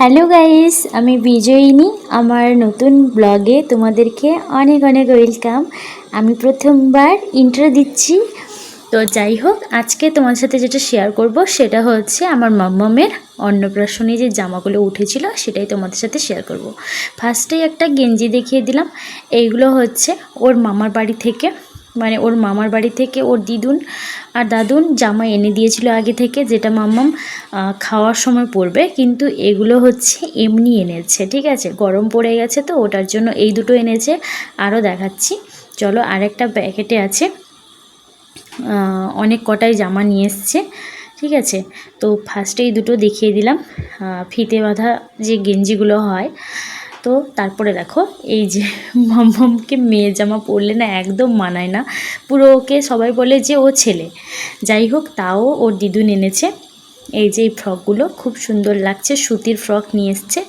Hello guys, আমি বিজয়িনী। আমার নতুন ব্লগে তোমাদেরকে অনেক অনেক ওয়েলকাম। আমি প্রথমবার ইন্ট্রো দিচ্ছি। তো যাই হোক, আজকে তোমার সাথে যেটা শেয়ার করব সেটা হচ্ছে আমার মাম্মামের অন্নপ্রাশনে যে জামাগুলো উঠেছিল সেটাই তোমাদের সাথে শেয়ার করব। ফার্স্টেই একটা গেঞ্জি দেখিয়ে দিলাম। এইগুলো হচ্ছে ওর মামার বাড়ি থেকে মানে ওর মামার বাড়ি থেকে ওর দিদুন আর দাদুন জামা এনে দিয়েছিল আগে থেকে, যেটা মাম্মাম খাওয়ার সময় পরবে। কিন্তু এগুলো হচ্ছে এমনি এনেছে, ঠিক আছে? গরম পড়ে গেছে তো, ওটার জন্য এই দুটো এনেছে। আরও দেখাচ্ছি। চলো আরেকটা প্যাকেটে আছে। অনেক কটাই জামা নিয়ে এসছে, ঠিক আছে? তো ফার্স্টে এই দুটো দেখিয়ে দিলাম। ফিতে বাঁধা যে গেঞ্জিগুলো হয় তো তারপরে দেখো, এই যে মাম্মামকে মেয়ে জামা পরলে না একদম মানায় না। পুরো ওকে সবাই বলে যে ও ছেলে। যাই হোক, তাও ওর দিদুন এনেছে। এই যে এই ফ্রকগুলো, খুব সুন্দর লাগছে, সুতির ফ্রক নিয়ে এসছে।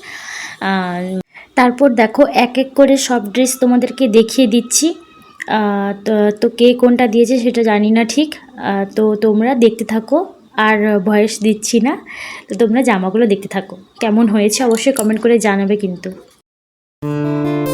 তারপর দেখো, এক এক করে সব ড্রেস তোমাদেরকে দেখিয়ে দিচ্ছি। তো কে কোনটা দিয়েছে সেটা জানি না ঠিক। তো তোমরা দেখতে থাকো, আর ভয়েস দিচ্ছি না। তো তোমরা জামাগুলো দেখতে থাকো। কেমন হয়েছে অবশ্যই কমেন্ট করে জানাবে কিন্তু। Música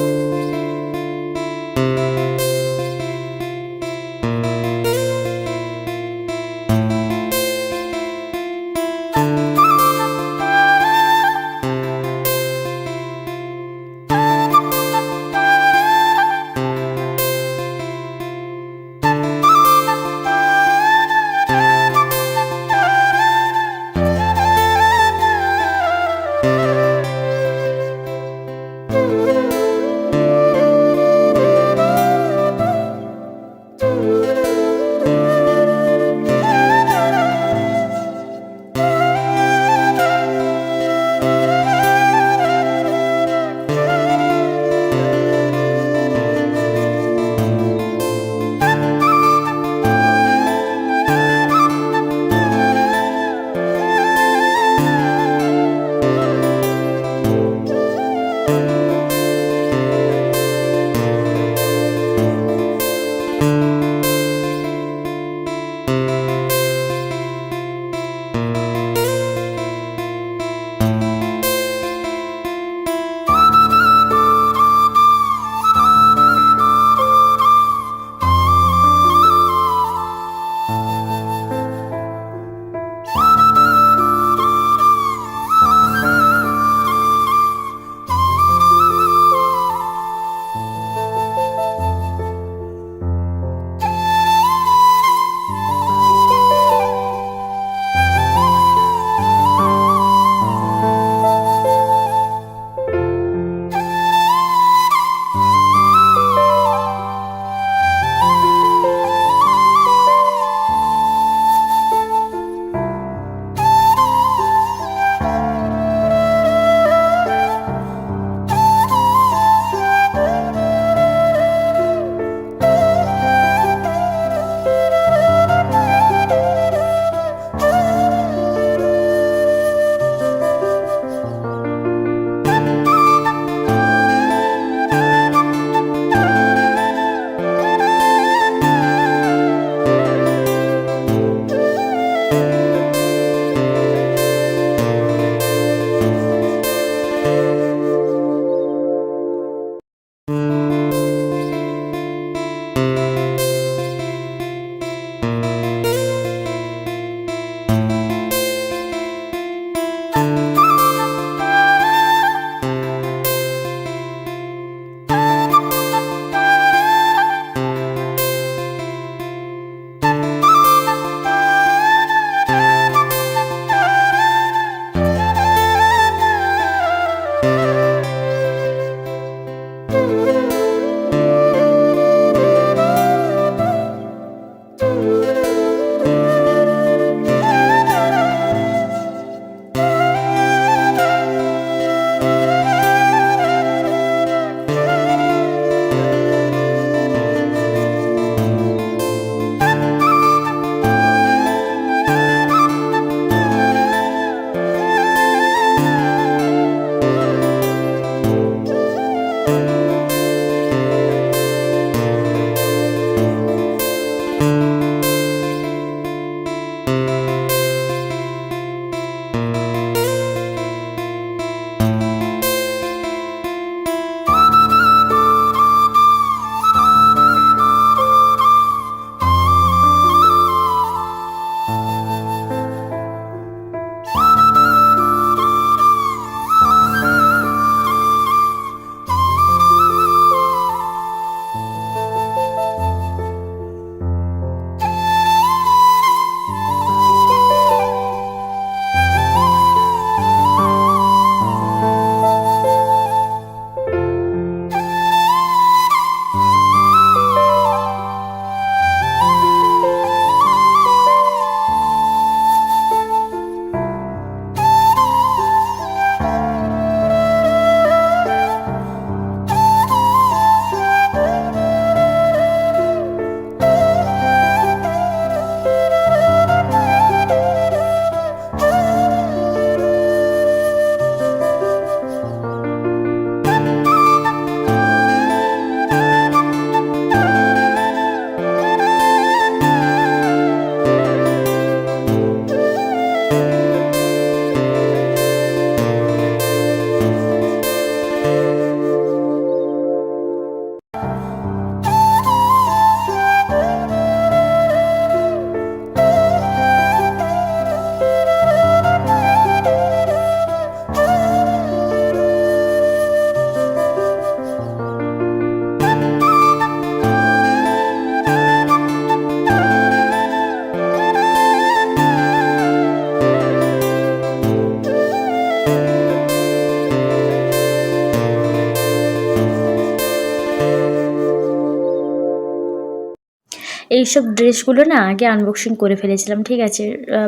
এইসব ড্রেসগুলো না আগে আনবক্সিং করে ফেলেছিলাম, ঠিক আছে?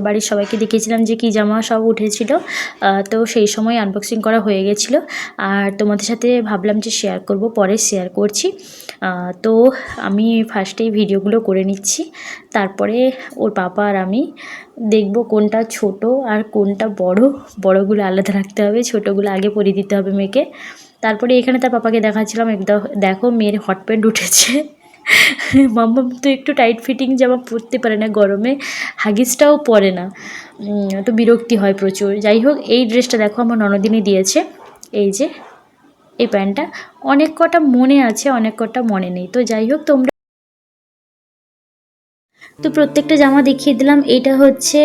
বাড়ির সবাইকে দেখিয়েছিলাম যে কী জামা সব উঠেছিল। তো সেই সময় আনবক্সিং করা হয়ে গেছিল। আর তোমাদের সাথে ভাবলাম যে শেয়ার করব, পরে শেয়ার করছি। তো আমি ফার্স্টেই ভিডিওগুলো করে নিচ্ছি। তারপরে ওর পাপা আর আমি দেখব কোনটা ছোট আর কোনটা বড়। বড়গুলো আলাদা রাখতে হবে, ছোটোগুলো আগে পরিয়ে দিতে হবে মেয়েকে। তারপরে এখানে তার পাপাকে দেখাচ্ছিলাম, একদম দেখো মেয়ের হট প্যান্ট উঠেছে। মাম্মাম তো একটু টাইট ফিটিং জামা পরতে পারে না গরমে হাগিসটাও পরে না। তো বিরক্তি হয় প্রচুর। যাই হোক, এই ড্রেসটা দেখো আমার ননদিনী দিয়েছে। এই যে, এই প্যান্টটা। অনেক কটা মনে আছে, অনেক কটা মনে নেই। তো যাই হোক, তোমরা তো প্রত্যেকটা জামা দেখিয়ে দিলাম। এটা হচ্ছে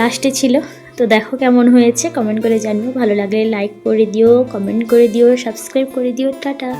লাস্টে ছিল। তো দেখো কেমন হয়েছে। কমেন্ট করে জানিও। ভালো লাগলে লাইক করে দিও কমেন্ট করে দিও সাবস্ক্রাইব করে দিও। টাটা।